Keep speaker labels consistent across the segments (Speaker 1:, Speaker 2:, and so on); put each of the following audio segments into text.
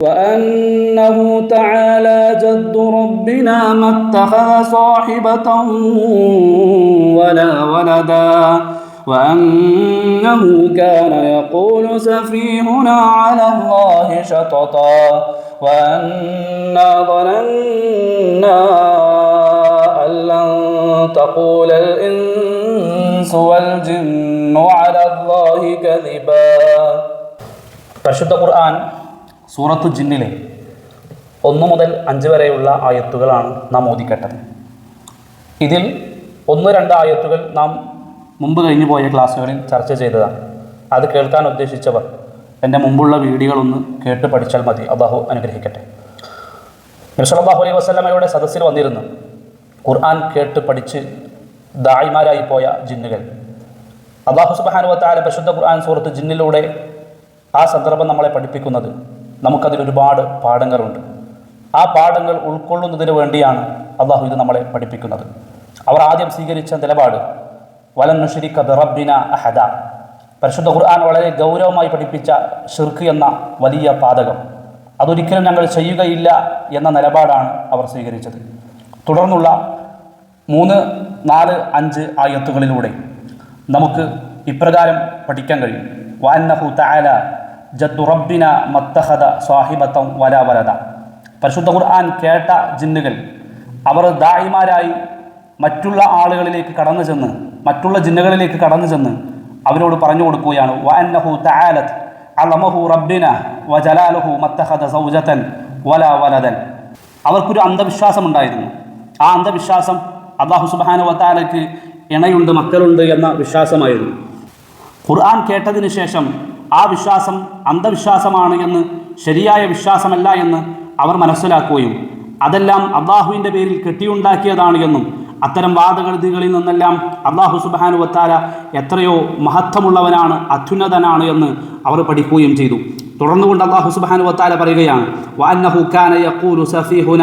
Speaker 1: وأنه تعالى جد ربنا ما اتخذ صاحبة ولا ولدا وأنه كان يقول سفيهنا على الله شططا وأنا ظننا أن لن تقول الإنس والجن على الله كذبا പരിശുദ്ധ ഖുർആൻ സൂറത്ത് ജിന്നിലെ ഒന്ന് മുതൽ അഞ്ച് വരെയുള്ള ആയത്തുകളാണ് നാം ഓതിക്കേട്ടത് ഇതിൽ ഒന്ന് രണ്ട് ആയത്തുകൾ നാം മുമ്പ് കഴിഞ്ഞു പോയ ക്ലാസ്സുകളിൽ ചർച്ച ചെയ്തതാണ്. അത് കേൾക്കാൻ ഉദ്ദേശിച്ചവർ എന്റെ മുമ്പുള്ള വീഡിയോകളൊന്ന് കേട്ട് പഠിച്ചാൽ മതി. അള്ളാഹു അനുഗ്രഹിക്കട്ടെ. നിർസലാഹു അലൈഹി വസ്ലമയുടെ സദസ്സിൽ വന്നിരുന്നു. ഖുർആൻ കേട്ട് പഠിച്ച് ദായിമാരായി പോയ ജിന്നുകൾ. അള്ളാഹു സുബാനുവത്താല പരിശുദ്ധ ഖുർആൻ സുഹൃത്ത് ജിന്നിലൂടെ ആ സന്ദർഭം നമ്മളെ പഠിപ്പിക്കുന്നത് നമുക്കതിൽ ഒരുപാട് പാഠങ്ങളുണ്ട്. ആ പാഠങ്ങൾ ഉൾക്കൊള്ളുന്നതിന് വേണ്ടിയാണ് അള്ളാഹു ഇത് നമ്മളെ പഠിപ്പിക്കുന്നത്. അവർ ആദ്യം സ്വീകരിച്ച നിലപാട് വലൻ നുഷരിക്ക ബിറബിന അഹദ. പരിശുദ്ധ ഖുർആൻ വളരെ ഗൗരവമായി പഠിപ്പിച്ച ഷിർക്ക് എന്ന വലിയ പാതകം. അതൊരിക്കലും ഞങ്ങൾ ചെയ്യുകയില്ല എന്ന നിലപാടാണ് അവർ സ്വീകരിച്ചത്. തുടർന്നുള്ള മൂന്ന് നാല് അഞ്ച് ആയത്തുകളിലൂടെ നമുക്ക് ഇപ്രകാരം പഠിക്കാൻ കഴിയും. വാന്നഹു തആല ജദ്ദു റബ്ബിന മത്തഹദ സ്വാഹിബത്തം വലാവലത പരിശുദ്ധ ഖുർആൻ കേട്ട ജിന്നുകൾ അവർ ദായിമാരായി മറ്റുള്ള ആളുകളിലേക്ക് കടന്നു ചെന്ന് മറ്റുള്ള ജിന്നുകളിലേക്ക് കടന്നു ചെന്ന് അവരോട് പറഞ്ഞു കൊടുക്കുകയാണ്. വഅന്നഹു തആലത് അലമഹു റബ്ബിന വജലാലഹു മത്തഹദ സൗജതൻ വല വലദൻ. അവർക്കൊരു അന്ധവിശ്വാസം ഉണ്ടായിരുന്നു. ആ അന്ധവിശ്വാസം അള്ളാഹു സുബ്ഹാനഹു വത്താലയ്ക്ക് ഇണയുണ്ട് മക്കളുണ്ട് എന്ന വിശ്വാസമായിരുന്നു. ഖുർആൻ കേട്ടതിന് ശേഷം ആ വിശ്വാസം അന്ധവിശ്വാസമാണ് എന്ന് ശരിയായ വിശ്വാസമല്ല എന്ന് അവർ മനസ്സിലാക്കുകയും അതെല്ലാം അള്ളാഹുവിന്റെ പേരിൽ കെട്ടിയുണ്ടാക്കിയതാണ് എന്നും അത്തരം വാദഗതികളിൽ നിന്നെല്ലാം അള്ളാഹു സുബാനു വത്താല എത്രയോ മഹത്വമുള്ളവനാണ് അത്യുന്നതനാണ് എന്ന് അവർ പഠിക്കുകയും ചെയ്തു. തുടർന്നുകൊണ്ട് അള്ളാഹു സുബ്ഹാനഹു വതആല പറയുകയാണ് വഅന്നഹു കാന യഖൂലു സഫീഹുന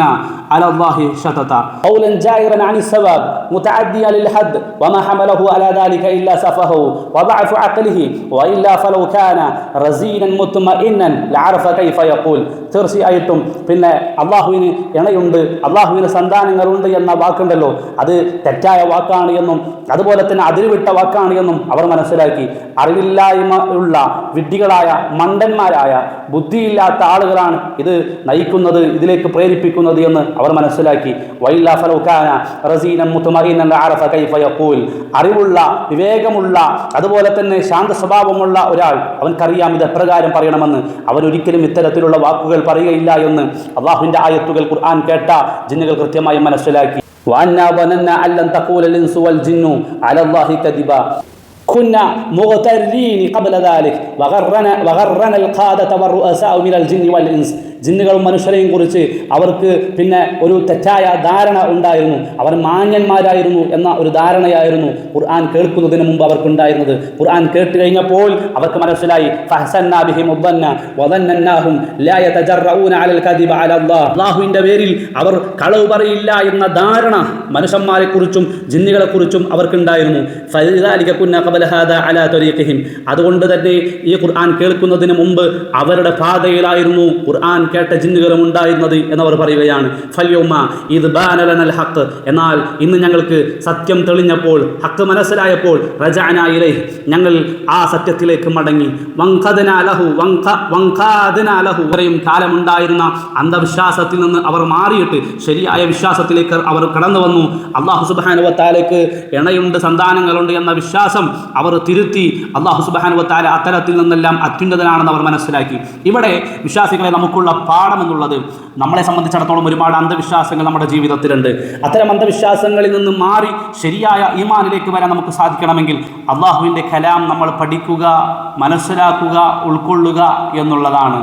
Speaker 1: അലല്ലാഹി ശതത. ഖൗലൻ ജായിറൻ അനി സവാബ് മുതഅദ്ദിയ ലിൽ ഹദ് വമാ ഹമലഹു അലാ ദാലിക ഇല്ലാ സഫഹു വദഅഫു അഖ്ലിഹി വഇല്ലാ ഫലൗ കാന റസീനൻ മുത്മഇന്നൻ ലഅറഫ കൈഫ യഖൂൽ. തീർച്ചയായിട്ടും പിന്നെ അള്ളാഹുവിന് ഇണയുണ്ട് അള്ളാഹുവിന് സന്താനങ്ങളുണ്ട് എന്ന വാക്കുണ്ടല്ലോ അത് തെറ്റായ വാക്കാണ് എന്നും അതുപോലെ തന്നെ അതിരുവിട്ട വാക്കാണ് എന്നും അവർ മനസ്സിലാക്കി. അറിവില്ലായ്മ ഉള്ള വിഡ്ഢികളായ മണ്ടന്മാരായ ബുദ്ധിയില്ലാത്ത ആളുകളാണ് ഇത് നയിക്കുന്നത് ഇതിലേക്ക് പ്രേരിപ്പിക്കുന്നത് എന്ന് അവർ മനസ്സിലാക്കി വൈല്ലാ ഫലൗകാന റസീനൻ മുത്മഇന്നൻ അറഫ കൈഫ യഖൂൽ അറിവുള്ള വിവേകമുള്ള അതുപോലെ തന്നെ ശാന്ത സ്വഭാവമുള്ള ഒരാൾ അവൻക്കറിയാം ഇത് എപ്രകാരം പറയണമെന്ന് അവരൊരിക്കലും ഇത്തരത്തിലുള്ള വാക്കുകൾ പറയുകയില്ല എന്ന് അള്ളാഹുവിൻ്റെ ആയത്തുകൾ ഖുർആൻ കേട്ട ജിന്നുകൾ കൃത്യമായി മനസ്സിലാക്കി وأنا ظننا أن لن تقول الإنس والجن على الله كذبا كنا مغترين قبل ذلك وغرنا وغرنا القادة والرؤساء من الجن والإنس ജിന്നുകളും മനുഷ്യരെയും കുറിച്ച് അവർക്ക് പിന്നെ ഒരു തെറ്റായ ധാരണ ഉണ്ടായിരുന്നു അവർ മാന്യന്മാരായിരുന്നു എന്ന ഒരു ധാരണയായിരുന്നു ഖുർആൻ കേൾക്കുന്നതിന് മുമ്പ് അവർക്കുണ്ടായിരുന്നത് ഖുർആൻ കേട്ട് കഴിഞ്ഞപ്പോൾ അവർക്ക് മനസ്സിലായി ഫഹസന്നാ ബിഹിം ഉദ്ദന്ന വദന്നന്നാഹും ലാ യതജറഊന അലൽ കദിബ അല അല്ലാഹ് അല്ലാഹുവിൻ്റെ പേരിൽ അവർ കളവ് പറയില്ല എന്ന ധാരണ മനുഷ്യന്മാരെ കുറിച്ചും ജിന്നുകളെ കുറിച്ചും അവർക്കുണ്ടായിരുന്നു ഫലിദാലിക കുന്ന ഖബല ഹാദാ അലാ തരീഖിഹിം. അതുകൊണ്ട് തന്നെ ഈ ഖുർആൻ കേൾക്കുന്നതിന് മുമ്പ് അവരുടെ പാതയിലായിരുന്നു ഖുർആൻ കേട്ട ജിന്നുകളും ഉണ്ടായിരുന്നത് എന്നവർ പറയുകയാണ്. ഫല്യോമ ഇത് ബാനലനൽ ഹക്ക് എന്നാൽ ഇന്ന് ഞങ്ങൾക്ക് സത്യം തെളിഞ്ഞപ്പോൾ ഹക്ക് മനസ്സിലായപ്പോൾ റജാനായിലേ ഞങ്ങൾ ആ സത്യത്തിലേക്ക് മടങ്ങി. വങ്കദനാലഹു വങ്ക വങ്കാദനാലഹു വരെയും കാലമുണ്ടായിരുന്ന അന്ധവിശ്വാസത്തിൽ നിന്ന് അവർ മാറിയിട്ട് ശരിയായ വിശ്വാസത്തിലേക്ക് അവർ കടന്നു വന്നു അള്ളാഹു സുബാനുവത്താലേക്ക് ഇണയുണ്ട് സന്താനങ്ങളുണ്ട് എന്ന വിശ്വാസം അവർ തിരുത്തി അള്ളാഹു സുബാനുവത്താല അത്തരത്തിൽ നിന്നെല്ലാം അത്യുന്നതനാണെന്ന് അവർ മനസ്സിലാക്കി. ഇവിടെ വിശ്വാസികളെ നമുക്കുള്ള പാഠം എന്നുള്ളത് നമ്മളെ സംബന്ധിച്ചിടത്തോളം ഒരുപാട് അന്ധവിശ്വാസങ്ങൾ നമ്മുടെ ജീവിതത്തിലുണ്ട്. അത്തരം അന്ധവിശ്വാസങ്ങളിൽ നിന്ന് മാറി ശരിയായ ഈമാനിലേക്ക് വരാൻ നമുക്ക് സാധിക്കണമെങ്കിൽ അള്ളാഹുവിന്റെ കലാം നമ്മൾ പഠിക്കുക മനസ്സിലാക്കുക ഉൾക്കൊള്ളുക എന്നുള്ളതാണ്.